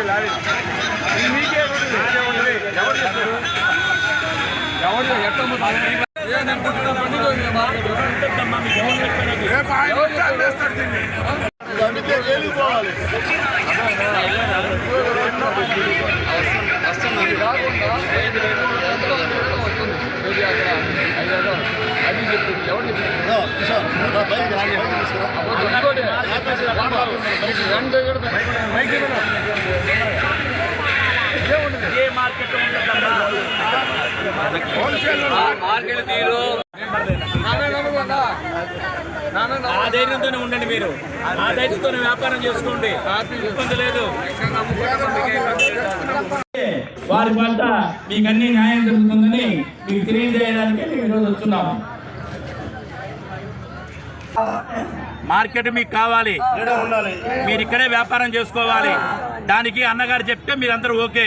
ఉన్నాయి మీకే ఉంటుంది ఎవరు చెప్తారు ఎవరు ఎట్ట రేపు ఆయన చేస్తాడు దీన్ని. అందుకే వెళ్ళిపోవాలి ఆ ధైర్యంతోనే ఉండండి మీరు. ఆ ధైర్యంతోనే వ్యాపారం చేసుకోండి. ఇబ్బంది లేదు. వారి పంట మీకు అన్ని న్యాయం జరుగుతుందని మీకు తెలియజేయడానికి ఈరోజు వచ్చున్నాము మార్కెట్ మీకు కావాలి. మీరు ఇక్కడే వ్యాపారం చేసుకోవాలి. దానికి అన్నగారు చెప్తే మీరందరూ ఓకే.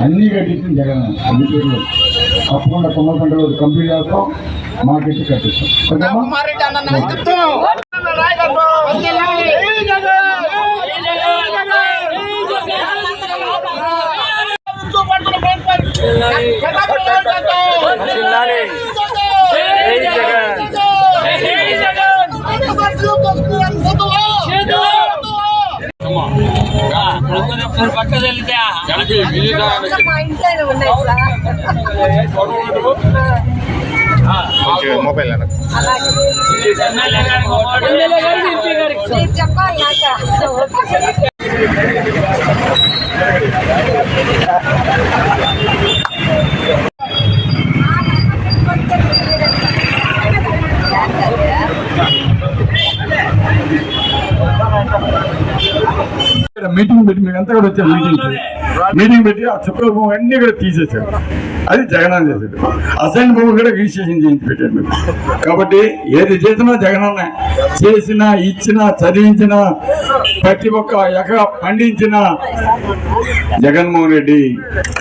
అన్ని కట్టించిన జగన్ అన్ని పేర్లు తప్పకుండా తొమ్మిది గంటల రోజు కంప్లీట్ చేస్తాం మార్కెట్ కట్టిస్తాం ఓకేమ్మా? ఉన్నాయి సార్? మొబైల్ అన్న మీటింగ్ పెట్టి మేము అంతా కూడా వచ్చాం మీటింగ్ మీటింగ్ పెట్టి ఆ చుక్కల అన్ని కూడా తీసేశారు. అది జగనన్న చేసాడు అసైన్ భూమి కూడా రిజిస్ట్రేషన్ చేయించి పెట్టాడు కాబట్టి ఏది చేసినా జగనన్న చేసినా ఇచ్చినా చదివించినా ప్రతి ఒక్క ఎకరా పండించినా జగన్మోహన్ రెడ్డి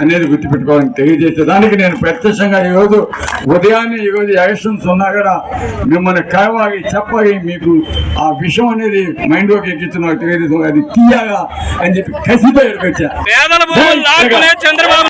అనేది గుర్తుపెట్టుకోవాలని తెలియజేసేదానికి నేను ప్రత్యక్షంగా ఈరోజు ఉదయాన్నే ఈరోజు ఎలక్షన్స్ ఉన్నా కూడా మిమ్మల్ని కావాలి చెప్పాలి. మీకు ఆ విషయం అనేది మైండ్లోకి ఎక్కించిన తెలియదు అది తీయాలా అని చెప్పి ఇక్కడికి వచ్చా. చంద్రబాబు